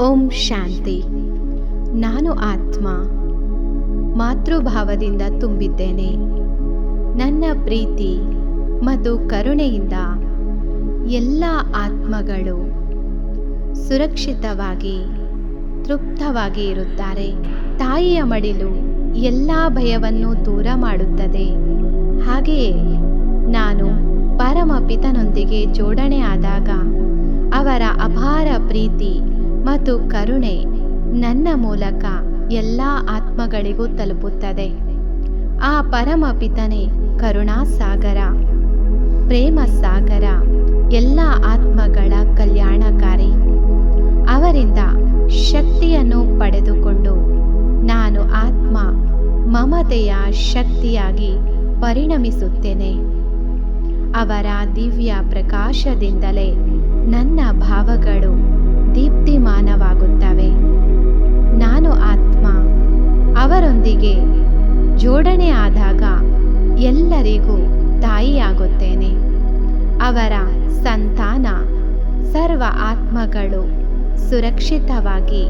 ಓಂ ಶಾಂತಿ. ನಾನು ಆತ್ಮ. ಮಾತೃಭಾವದಿಂದ ತುಂಬಿದ್ದೇನೆ. ನನ್ನ ಪ್ರೀತಿ ಮತ್ತು ಕರುಣೆಯಿಂದ ಎಲ್ಲ ಆತ್ಮಗಳು ಸುರಕ್ಷಿತವಾಗಿ, ತೃಪ್ತವಾಗಿ ಇರುತ್ತಾರೆ. ತಾಯಿಯ ಮಡಿಲು ಎಲ್ಲ ಭಯವನ್ನು ದೂರ ಮಾಡುತ್ತದೆ. ಹಾಗೆಯೇ ನಾನು ಪರಮಪಿತನೊಂದಿಗೆ ಜೋಡಣೆ ಆದಾಗ ಅವರ ಅಪಾರ ಪ್ರೀತಿ ಮತ್ತು ಕರುಣೆ ನನ್ನ ಮೂಲಕ ಎಲ್ಲ ಆತ್ಮಗಳಿಗೂ ತಲುಪುತ್ತದೆ. ಆ ಪರಮಪಿತನೇ ಕರುಣಾಸಾಗರ ಪ್ರೇಮ ಸಾಗರ, ಎಲ್ಲ ಆತ್ಮಗಳ ಕಲ್ಯಾಣಕಾರಿ. ಅವರಿಂದ ಶಕ್ತಿಯನ್ನು ಪಡೆದುಕೊಂಡು ನಾನು ಆತ್ಮ ಮಮತೆಯ ಶಕ್ತಿಯಾಗಿ ಪರಿಣಮಿಸುತ್ತೇನೆ. ಅವರ ದಿವ್ಯ ಪ್ರಕಾಶದಿಂದಲೇ ನನ್ನ ಭಾವಗಳು ಅವರೊಂದಿಗೆ ಜೋಡಣೆ ಆದಾಗ ಎಲ್ಲರಿಗೂ ತಾಯಿಯಾಗುತ್ತೇನೆ. ಅವರ ಸಂತಾನ ಸರ್ವ ಆತ್ಮಗಳು ಸುರಕ್ಷಿತವಾಗಿ